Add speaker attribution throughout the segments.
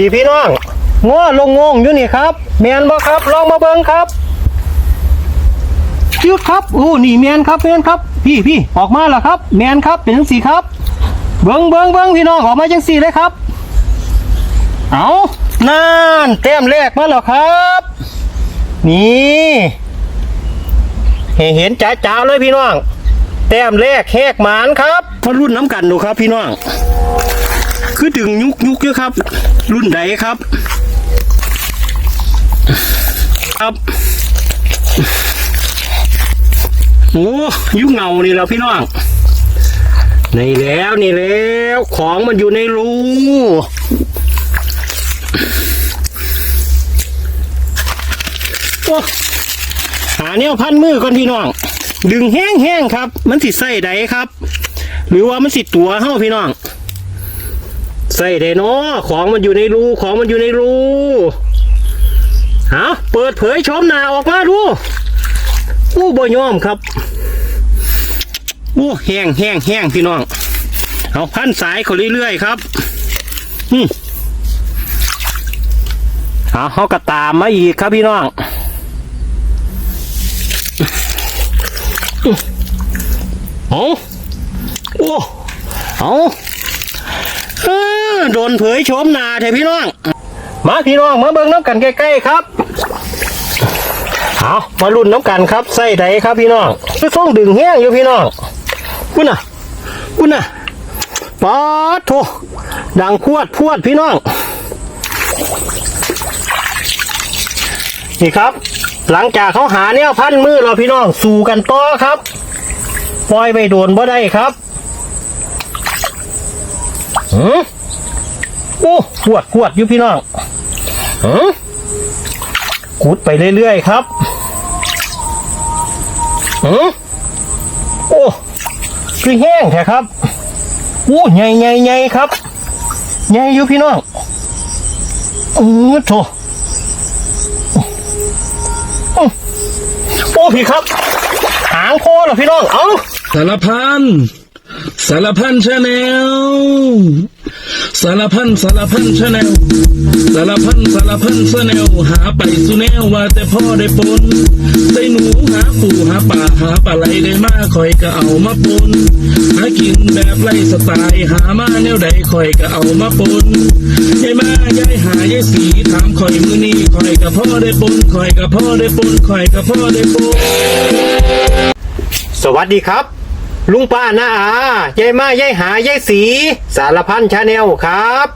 Speaker 1: พี่พี่น้องง้อลงงงอยู่นี่ครับแมนบ่ครับ ลองมาเบิ่งครับจุดครับโอ้นี่แมนครับแมนครับ พี่พี่ออกมาแล้วครับ แมนครับเป็นจังสี่ครับ เบิ่งเบิ่งเบิ่งพี่น้องออกมาจังสี่เลยครับ เอานั่นแต้มแรกมาแล้วครับ นี่ให้เห็นจ๋าๆเลยพี่น้องแต้มแรกแหกหมานครับมารุ่นน้ำกันดูครับพี่น้อง คือดึงยุกยุกเยอะครับ รุ่นใดครับ ครับโอ้ยุกเงานี่แล้วพี่น้องนี่แล้วนี่แล้วของมันอยู่ในรูโอ้หาแนวพันมือก่อนพี่น้อง ดึงแห้งๆครับ มันสิใส่ใดครับ หรือว่ามันสิตัวเฮ้าพี่น้อง ใส่ได้เนาะของมันอยู่ในรูของมันอยู่ในรูฮะเปิดเผยชมหนาออกมาดูอู้บ่ยอมครับอู้แห้งแห้งแห้งพี่น้อง เอาพันสายเขาเรื่อยๆครับอืมเอาเขาก็ตามมาอีกครับพี่น้องเอาโอ้เอาเออ โดนเผยโฉมหนาเถอะพี่น้อง มาพี่น้องมาเบิ่งน้ำกันใกล้ๆครับเอามาลุ้นน้ำกันครับไส้ใดครับพี่น้องคือส่งดึงแห้งอยู่พี่น้องคุณน่ะคุณน่ะป๊อดโถดังพวดพวดพี่น้อง นี่ครับ หลังจากเขาหาเนี่ยพันมือเราพี่น้องสู่กันต่อครับ ปล่อยไปโดนบ่ได้ครับ หืม โอ้ขวดขวดอยู่พี่น้องหืมกุดไปเรื่อยๆครับหืมโอ้คือแห้งแท้ครับโอ้ใหญ่ใหญ่ใหญ่ครับใหญ่อยู่พี่น้องอือโถโอ้พี่ครับ หางโคเหรอพี่น้อง เอ้า
Speaker 2: สารพันสารพันชาแนล สารพันสารพันชาแนลสารพันสารพันชาแนลหาไปสุแนวว่าแต่พ่อได้ปนใส่หนูหาปูหาป่าหาปลาไหลได้มาคอยก็เอามาปนหากินแบบไล่สไตล์หามาแนวใดคอยก็เอามาปนยายมายายหายายสีถามคอยมือนี้คอยกับพ่อได้ปนคอยกับพ่อได้ปนคอยกับพ่อได้ปน
Speaker 1: สวัสดีครับ ลุงป้าน้าอายายมายายหายายสี สารพันชาแนลครับ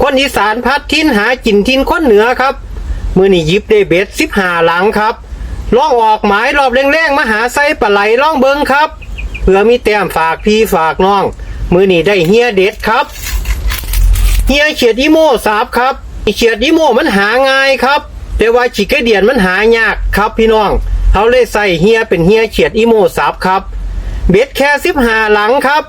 Speaker 1: คนอีสานพัดทินหาจินทินคนเหนือครับมือนี่ยิบได้เบ็ดสิบหาหลังครับล่องออกหมายรอบแรงๆมาหาไส้ปลาไหลล่องเบิงครับ เพื่อมีแต้มฝากพี่ฝากน้อง มือนี่ได้เฮียเด็ดครับเฮียเฉียดอีโม่สาบครับเฉียดอีโม่มันหาง่ายครับ แต่ว่าฉีกกเดียนมันหายากครับพี่น้องเขาเลยใส่เฮียเป็นเฮียเฉียดอีโม่สาบครับ เบ็ดแค่สิบหาหลังครับ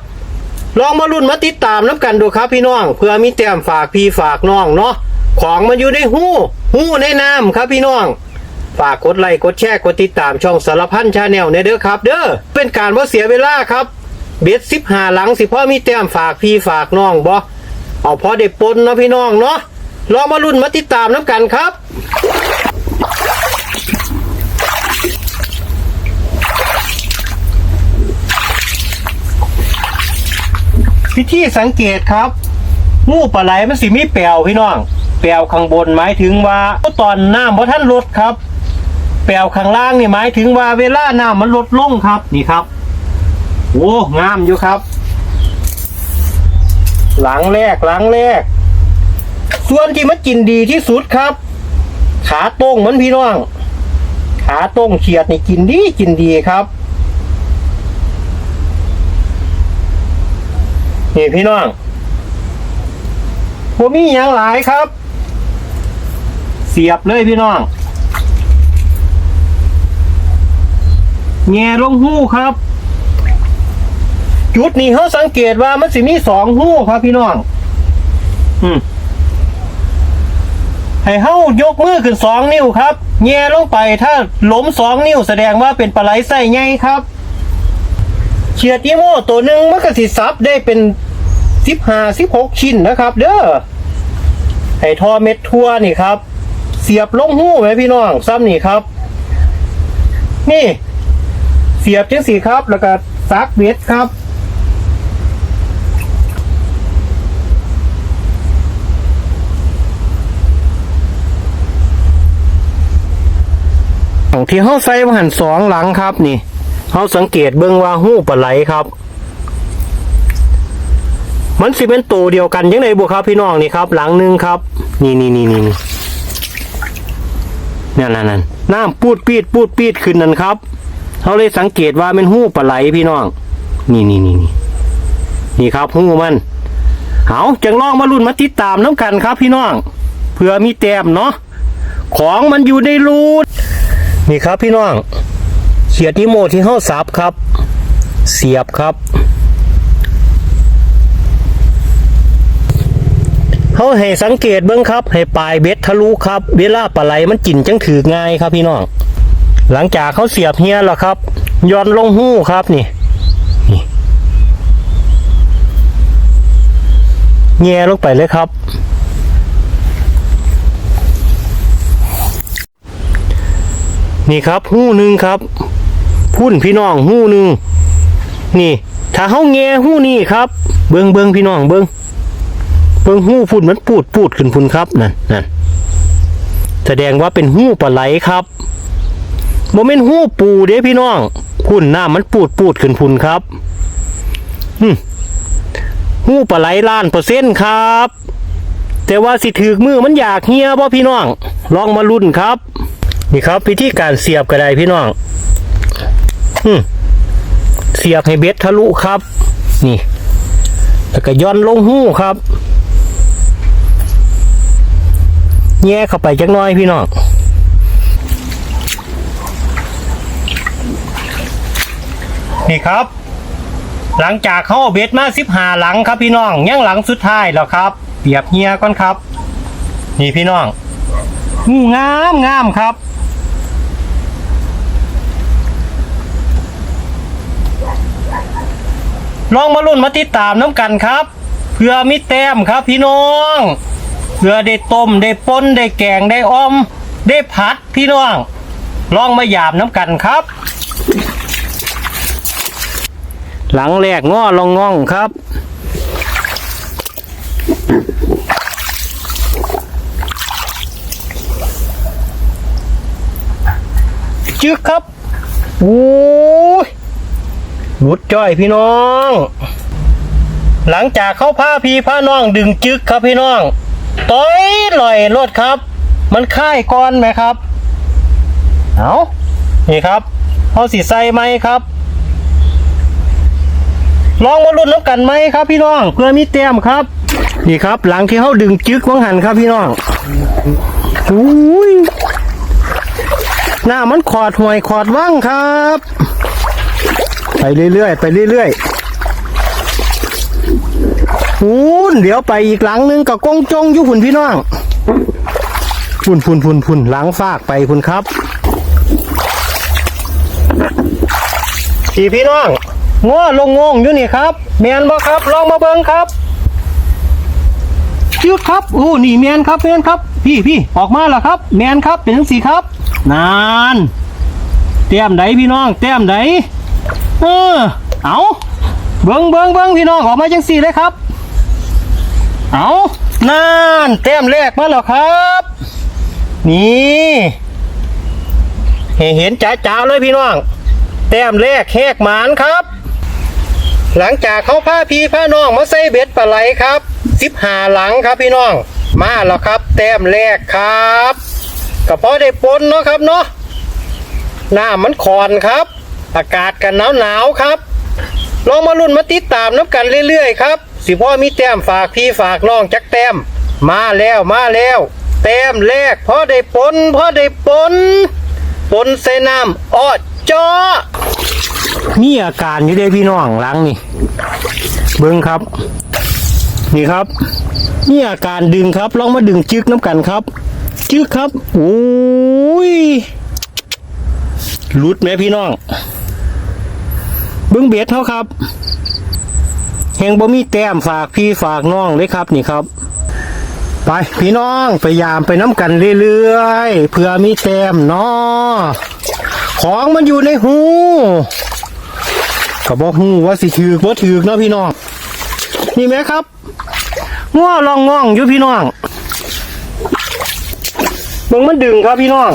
Speaker 1: ลองมาลุ้นมาติดตามน้ำกันดูครับพี่น้อง เพื่อมีแต้มฝากพี่ฝากน้องเนาะของมันอยู่ในหู้หู้ในน้ำครับพี่น้อง ฝากกดไลค์กดแชร์กดติดตามช่องสารพันชาแนลเนี่ยเด้อครับ เด้อเป็นการว่าเสียเวลาครับ เบ็ดสิบหาหลังสิพ่อมีแต้มฝากพี่ฝากน้องบ่เอาพอได้ปนเนาะพี่น้องเนาะลองมาลุ้นมาติดตามน้ำกันครับ วิธีสังเกตครับ งูปลาไหลมันสิมีแปลวพี่น้อง แปลวข้างบนหมายถึงว่าตอนน้ำเพอท่านลดครับ แปลวข้างล่างนี่หมายถึงว่าเวลาน้ำมันลดลงครับนี่ครับโอ้งามอยู่ครับ หลังแรกหลังแรก ส่วนที่มันกินดีที่สุดครับ ขาตรงเหมือนพี่น้อง ขาตรงเฉียดนี่กินดีกินดีครับ นี่พี่น้องผมมีอย่างหลายครับ เสียบเลยพี่น้องแง่ลงหู้ครับ จุดนี้เขาสังเกตว่ามันสิมีสองหู้ครับพี่น้อง อืมให้เฮายกมือขึ้นสองนิ้วครับแง่ลงไปถ้าล้มสองนิ้วแสดงว่าเป็นปลาไหลไส้ใหญ่ครับ เฉียดอีโม่ตัวหนึ่งมันก็สิซับได้เป็นสิบห้าสิบหกชิ้นนะครับ เด้อไอ้ทอเม็ดทั่วนี่ครับ เสียบลงหูไหมพี่น้องซ้ำนี่ครับ นี่ เสียบจังสีครับ แล้วก็ซักเบ็ดครับของที่เขาใส่มาหันสองหลังครับนี่ เขาสังเกตเบิ่งว่าหูปลาไหลครับ มันสิเป็นตัวเดียวกันยังไงบุครับพี่น้องนี่ครับ หลังหนึ่งครับ นี่นี่นี่นี่นี่นั่นนั่นนั่นน้ำปูดปีดปูดปีดขึ้นนั่นครับเขาเลยสังเกตว่าเป็นหูปลาไหลพี่น้อง นี่นี่นี่นี่นี่ครับหูมันเอาจังลองมาลุ้นมาติดตามน้ำกันครับพี่น้องเผื่อมีแต้มเนาะของมันอยู่ในรูดนี่ครับพี่น้อง เสียดนิโมที่ห้าสับครับ เสียบครับเขาให้สังเกตเบิ้งครับ ให้ปลายเบ็ดทะลุครับ เวลาปลาไหลมันจิ่นจังถือง่ายครับพี่น้อง หลังจากเขาเสียบเฮียแล้วครับย้อนลงหู้ครับนี่นี่แง่ลงไปเลยครับ นี่ครับหู้หนึ่งครับ พุ่นพี่น้องหู้หนึ่งนี่ ถ้าเฮาแงหู้นี่ครับ เบิงเบิงพี่น้องเบิงเบิงหู้พุ่นมันปูดปูดขึ้นพุ่นครับนั่นนั่นแสดงว่าเป็นหู้ปลาไหลครับโมเมนหู้ปูเด้พี่น้องพุ่นหน้ามันปูดปูดขึ้นพุ่นครับหู้ปลาไหลล้านเปอร์เซ็นต์ครับ แต่ว่าสิถือมือมันอยากเฮียบ่พี่น้อง ลองมาลุ้นครับ นี่ครับวิธีการเสียบก็ไดพี่น้อง เสียบให้เบ็ดทะลุครับ นี่ แล้วก็ย้อนลงหู้ครับแย่เข้าไปจักน้อยพี่น้องนี่ครับ หลังจากเข้าเบ็ดมาสิบหาหลังครับพี่น้องยังหลังสุดท้ายแล้วครับ เปียบเฮียก่อนครับ นี่พี่น้องงูงามงามครับ ลองมาลุ้นมาติดตามน้ำกันครับ เพื่อมีแต้มครับพี่น้อง เพื่อได้ต้มได้ป่นได้แกงได้ออม ได้ผัดพี่น้อง ลองมาหยาบน้ำกันครับ หลังแรกง้อลองง่องครับจึกครับโอ้ย หลุดจ้อยพี่น้อง หลังจากเข้าผ้าพีผ้าน้องดึงจึกครับพี่น้องต้อยลอยรถครับ มันค่ายก้อนไหมครับ เอานี่ครับเอาสีใส่ไหมครับ ลองมาลุ้นน้ำกันไหมครับ พี่น้อง เพื่อมีแต้มครับ นี่ครับ หลังที่เขาดึงจึกวังหันครับพี่น้องอุ้ยหน้ามันขอดห่วยขอดว่างครับ ไปเรื่อยๆไปเรื่อยๆหูนเดี๋ยวไปอีกหลังนึงกับกงจงอยู่พุ่นพี่น้องพุ่นพุ่นพุ่นพุ่นหลังฟากไปพุ่นครับพี่พี่น้องง้อลงงงอยู่นี่ครับแมนบ่ครับ ลองมาเบิ่งครับยืดครับโอ้นี่แมนครับแมนครับ พี่พี่ออกมาแล้วครับแมนครับเป็นสีครับ นานแต้มไหนพี่น้องแต้มไหน เออเอาเบิงเบิงเบิงพี่น้องออกมาจังสี่เลยครับ เอานั่นแต้มแรกมาแล้วครับ นี่เห็นเห็นจ๋าเลยพี่น้อง แต้มแรกแหกหมานครับ หลังจากเขาผ้าพีผ้าน้องมาใส่เบ็ดปลาไหลครับสิบหาหลังครับพี่น้อง มาแล้วครับ แต้มแรกครับก็พอได้ปนเนาะครับเนาะหน้ามันคอนครับ อากาศกันหนาวหนาวครับลองมาลุ้นมาติดตามน้ำกันเรื่อยๆครับ สิพ่อมีแต้มฝากพี่ฝากน้องจักแต้ม มาแล้วมาแล้วแต้มแรกพ่อได้ปนพ่อได้ปนปนใส่น้ำออดจอมีอาการอยู่ได้พี่น้องหลังนี่ เบิ้งครับ นี่ครับนี่อาการดึงครับลองมาดึงจึกน้ำกันครับ จึกครับโอ้ยรุดไหมพี่น้อง บิ้งเบ็ดเท่าครับแหงบ่มีแต้มฝากพี่ฝากน้องเลยครับนี่ครับ ไปพี่น้องไปยามไปน้ำกันเรื่อยๆเพื่อมีแต้มเนาะของมันอยู่ในหูก็บอกหูว่าสิถือว่าถือเนาะพี่น้องนี่ไหมครับง้อลองง่องอยู่พี่น้องมึงมันดึงครับพี่น้อง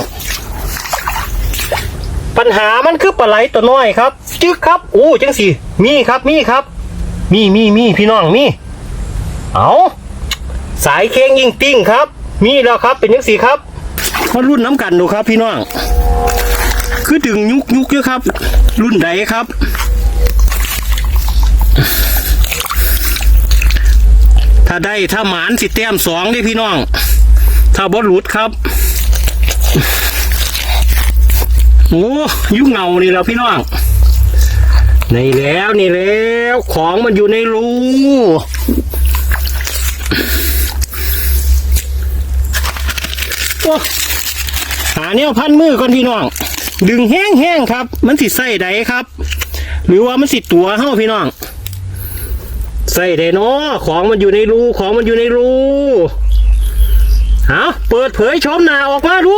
Speaker 1: ปัญหามันคือปลาไหลตัวน้อยครับ จึกครับ โอ้จังสิมีครับมีครับ มีมีมีพี่น้องมีเอาสายเค้งยิงติ้งครับ มีแล้วครับเป็นยังสีครับมารุ่นน้ำกันดูครับ พี่น้องคือดึงยุกยุกเยอะครับ รุ่นใดครับ ถ้าได้ถ้าหมานสิแต้มสองไดิพี่น้อง ถ้าบอหลุดครับโอ้ยุกเงานี่แล้วพี่น้อง นี่แล้วนี่แล้วของมันอยู่ในรูโอ้หาเนี่ยพันมือก่อนพี่น้อง ดึงแห้งๆครับ มันสิใส่ใดครับ หรือว่ามันสิตัวเฮ้าพี่น้อง ใส่ได้เนาะของมันอยู่ในรูของมันอยู่ในรูฮะเปิดเผยชมหนาออกมาดู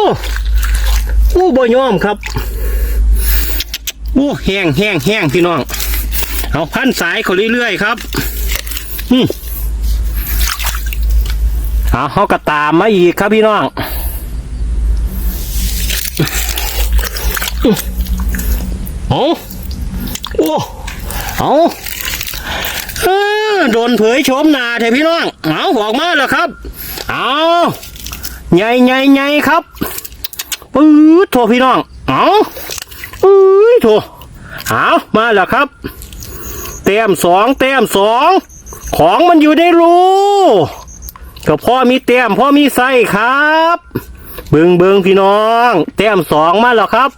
Speaker 1: อู้บ่ยอมครับ อู้แห้งแห้งแห้งพี่น้อง เอาพันสายเขาเรื่อยๆครับ อืมเอาเขาก็ตามมาอีกครับพี่น้องเอาโอ้เอาเออโดนเผยโฉมนาเถอะพี่น้อง เอาออกมาแล้วครับ เอาใหญ่ใหญ่ใหญ่ครับปื๊ดโถพี่น้อง เอา ปื๊ดโถเอามาแล้วครับ เต็มสองเต็มสองของมันอยู่ในรูก็พ่อมีเต็มพ่อมีไส้ครับเบิงเบิงพี่น้องเต็มสองมาแล้วครับ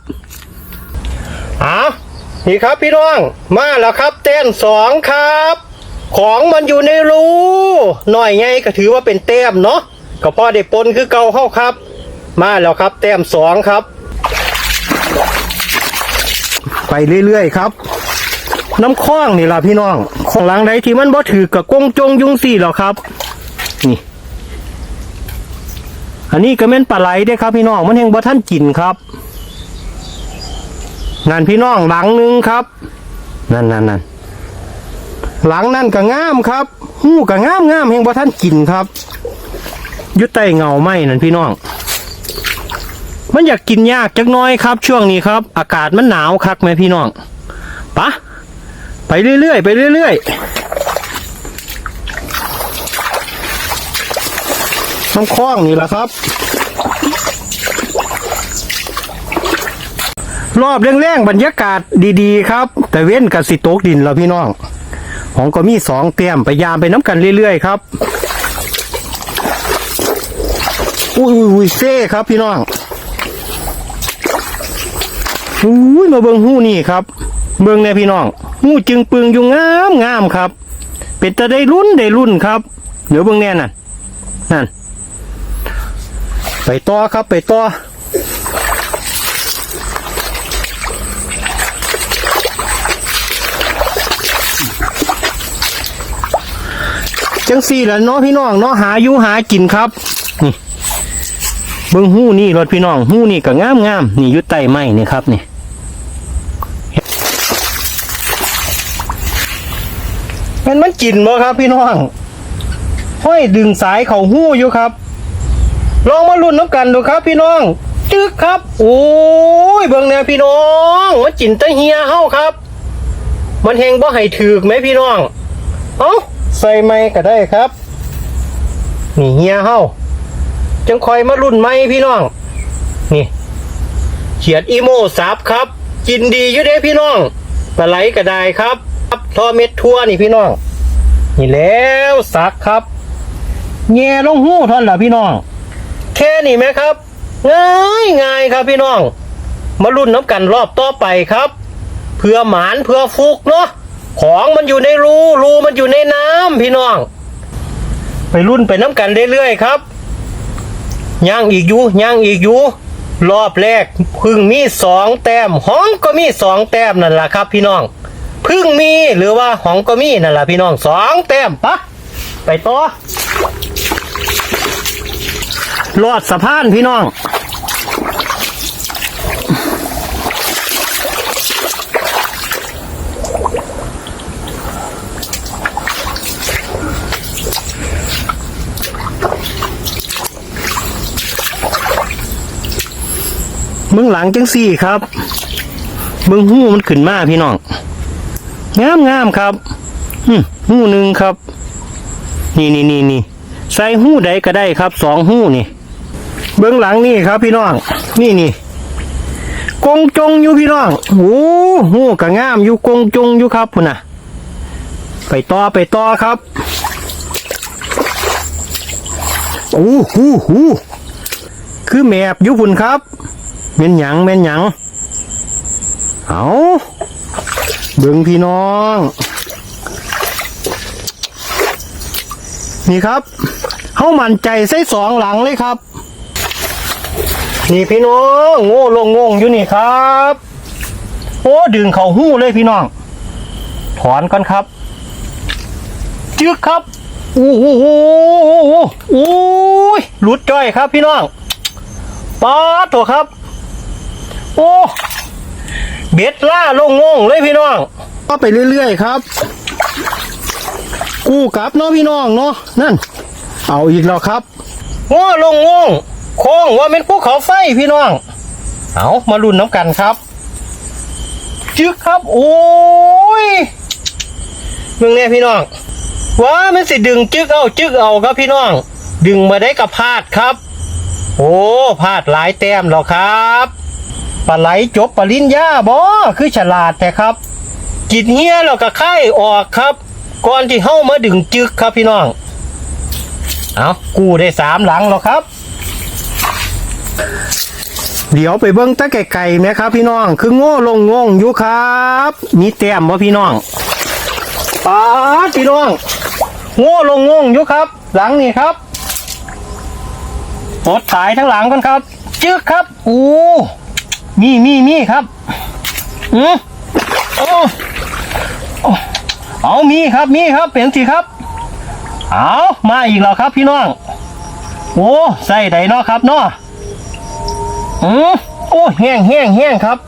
Speaker 1: เอานี่ครับพี่น้อง มาแล้วครับ เต้มสองครับ ของมันอยู่ในรูหน่อยไงก็ถือว่าเป็นเต้มเนาะก็พ่อได้ปนคือเก่าเข้าครับ มาแล้วครับ เต้มสองครับ ไปเรื่อยๆครับ น้ำคล้องนี่ล่ะพี่น้องของหลังใดที่มันบ่ถือกับกงจงยุงสี่หรอครับ นี่ อันนี้ก็แม่นปลาไหลได้ครับ พี่น้องมันแห่งบ่ท่านกินครับนั่นพี่น้องหลังหนึงครับ นั่นนั่นนั่นหลังนั่นก็งามครับหู้ก็งามงามแห่งบ่ท่านกินครับยุดใต้เงาไม้นั่นพี่น้อง มันอยากกินยากจักน้อยครับ ช่วงนี้ครับ อากาศมันหนาวคักไหมพี่น้องปะไปเรื่อยๆไปเรื่อยๆน้ำคล้องนี่แหละครับ รอบแรงๆบรรยากาศดีๆ ครับ แต่เว้นกับสิโตกดินแล้วพี่น้อง ของก็มีสองเตรียมไปยามไปน้ำกันเรื่อยๆครับอุ้ยอุ้ยเซ่ครับพี่น้อง อุ้ยมาเบิงหู้นี่ครับ เบิงเนี่ยพี่น้องหู้จึงปึงอยู่งามงามครับ เป็นตะได้รุ่นได้รุ่นครับ เดี๋ยวเบิงแน่นั่นนั่นไปต่อครับไปต่อจังสี่แหละเนาะพี่น้องเนาะหาอยู่หากินครับนี่เบิ่งหู้นี่รถพี่น้องหู้นี่ก็งามงามนี่ยุดใต้ไม้นี่ครับนี่ มันมันกินบ่ครับ พี่น้องห้อยดึงสายเขาหู้อยู่ครับ ลองมาลุ้นน้ำกันดูครับ พี่น้อง จึกครับ โอ้ยเบิ่งแนวพี่น้อง มันจินตะเฮียเฮาครับ มันเฮงบ่ให้ถือกไหมพี่น้อง เอ้าใส่ไม้ก็ได้ครับ นี่เฮียเฮาจังคอยมารุ่นไม้พี่น้อง นี่เขียดอีโมซับครับ กินดีอยู่เด้พี่น้องปลาไหลก็ได้ครับ ครับทอเม็ดทั่วนี่พี่น้อง นี่แล้วสักครับแง่ลงหู้ท่อนละพี่น้อง แค่นี้ไหมครับ ง่ายง่ายครับพี่น้อง มารุ่นน้ำกันรอบต่อไปครับ เพื่อหมานเพื่อฟุกเนาะของมันอยู่ในรูรูมันอยู่ในน้ำพี่น้อง ไปรุ่นไปน้ำกันเรื่อยๆครับย่างอีกอยู่ย่างอีกอยู่รอบแรกพึ่งมีสองแต้มห้องก็มีสองแต้มนั่นแหละครับ พี่น้อง พึ่งมีหรือว่าห้องก็มีนั่นแหละพี่น้องสองแต้มปะไปต่อลอดสะพานพี่น้องมืองหลังจังสี่ครับมืองหู้มันขึ้นมาพี่น้อง งามงามครับหู้หนึ่งครับ นี่นี่นี่นี่ใส่หู้ใดก็ได้ครับสองหู้นี่ เบื้องหลังนี่ครับ พี่น้อง นี่นี่กงจงอยู่พี่น้องโอ้หู้กะงามอยู่กงจงอยู่ครับพุ่นนะไปต่อไปต่อครับโอ้หูหูคือแมบอยู่พุ่นครับเม่นหยังเม่นหยังเอา เบิ่งพี่น้อง นี่ครับเข้ามันใจใส่สองหลังเลยครับ นี่พี่น้องโง่ลงงงอยู่นี่ครับ โอ้ดึงเข่าหู้เลยพี่น้อง ถอนก่อนครับจึกครับอู้หูหูอู้ยหลุดจ้อยครับพี่น้องป๊าดตัวครับ โอ้ บ็ดล่าลงงงเลยพี่น้องก็ไปเรื่อยๆครับ กู้กลับเนาะพี่น้องเนาะนั่น เอาอีกแล้วครับโง่ลงงงโค้งว่าเป็นภูเขาไฟพี่น้อง เอามาลุ้นน้ำกันครับจึกครับ โอ้ยมึงเนี่ยพี่น้องว้ามันสิดึงจึกเอาจึกเอาครับพี่น้อง ดึงมาได้กับพลาดครับ โอ้พลาดหลายแต้มแล้วครับ ปลาไหลจบปริญญาบ่คือฉลาดแต่ครับกินเฮียแล้วก็ไข่ออกครับ ก่อนที่เข้ามาดึงจึกครับพี่น้อง เอากูได้สามหลังแล้วครับ เดี๋ยวไปเบิ้งตะไก่ๆไหมครับ พี่น้อง คือโง่ลงงงอยู่ครับมีแต้มบ่พี่น้องป้าพี่น้อง โง่ลงงงอยู่ครับ หลังนี่ครับปลดสายทั้งหลังกันครับ จึกครับ อู้ มีมีมีครับอือโอ้เอามีครับมีครับเป็นสิครับ เอามาอีกแล้วครับพี่น้องโอ้ใส่ไดเนาะครับเนาะอืมโอ้แห้งแห้งแห้งครับ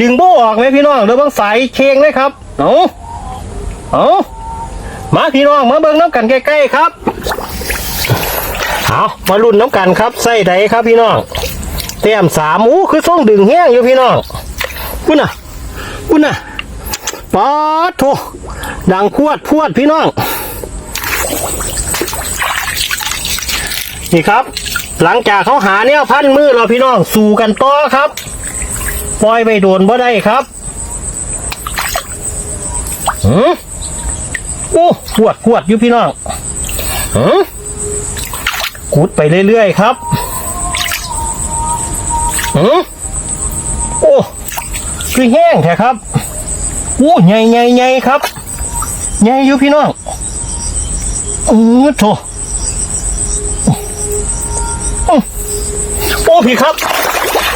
Speaker 1: ดึงโบ้ออกไหมพี่น้องเดี๋ยวบิ่งสายเชงเลยครับเอาเอามาพี่น้องมาเบิ่งน้ำกันใกล้ๆครับเอามาลุ้นน้ำกันครับใส่ไดครับพี่น้อง เต็มสามอู้คือส่งดึงแห้งอยู่พี่น้องคุณน่ะคุณน่ะป๊าดโถดังพวดพวดพี่น้อง นี่ครับ หลังจากเขาหาเนี่ยพันมือเราพี่น้องสู่กันต่อครับ ปล่อยไปโดนบ่ได้ครับหืมโอ้พวดพวดอยู่พี่น้องหืมกุดไปเรื่อยๆครับ หืมโอ้คือแห้งแท้ครับโอ้ใหญ่ใหญ่ใหญ่ครับใหญ่อยู่พี่น้องเออโถโอ้พี่ครับ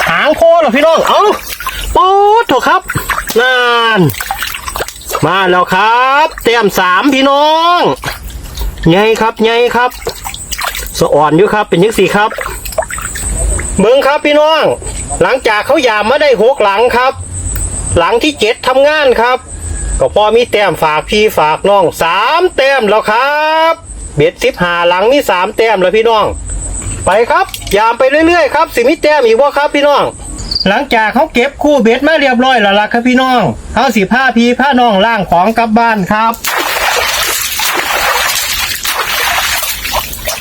Speaker 1: หางโพเหรอพี่น้องเอาโอ้โถครับนานมาแล้วครับ เต็มสามพี่น้องใหญ่ครับใหญ่ครับ สะอ่อนอยู่ครับ เป็นยังสี่ครับ เบิ้งครับพี่น้อง หลังจากเขายามมาได้หกหลังครับ หลังที่เจ็ดทำงานครับ ก็พอมีแต้มฝากพี่ฝากน้องสามแต้มแล้วครับ เบ็ดสิบหาหลังมีสามแต้มแล้วพี่น้อง ไปครับ ยามไปเรื่อยๆครับสิมีแต้มอีกว่าครับพี่น้อง หลังจากเขาเก็บคู่เบ็ดมาเรียบร้อยแล้วล่ะครับพี่น้องเขาสิผ้าพี่ผ้าน้องล่างของกลับบ้านครับ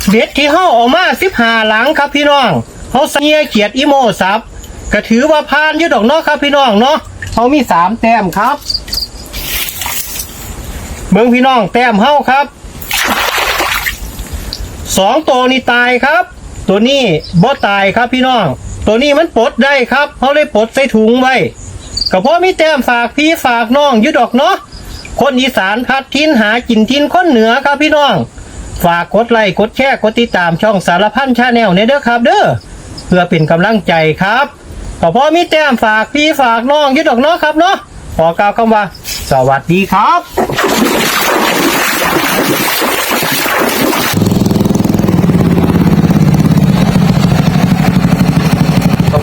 Speaker 1: เบ็ดที่เขาออกมาสิบหาหลังครับพี่น้อง เขาเสียเขียดอีโมซับก็ถือว่าผ่านอยุดอกเนาะครับพี่น้องเนาะเขามีสามแต้มครับเบิ้งพี่น้องแต้มเฮ้าครับสองตัวนี้ตายครับ ตัวนี้บ่ตายครับพี่น้อง ตัวนี้มันปลดได้ครับเขาเลยปลดใส่ถุงไว้ก็เพราะมีแต้มฝากพี่ฝากน้องอยุดอกเนาะคนอีสานพัดทิ้นหากินทิ้นคนเหนือครับพี่น้อง ฝากกดไลค์กดแชร์กดติดตามช่องสารพันชาแนลเนี่ยเด้อครับเด้อ เพื่อเป็นกำลังใจครับก็พอมีแต้มฝากพี่ฝากน้องยุดอกเนาะครับเนาะขอกล่าวคำว่า สวัสดีครับ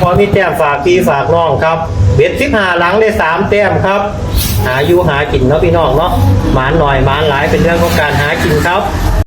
Speaker 1: พอมีแต้มฝากพี่ฝากน้องครับ เบ็ดสิบหาหลังได้สามแต้มครับ หาอยู่หากินเนาะพี่น้องเนาะหมานหน่อยหมานหลายเป็นเรื่องของการหากินครับ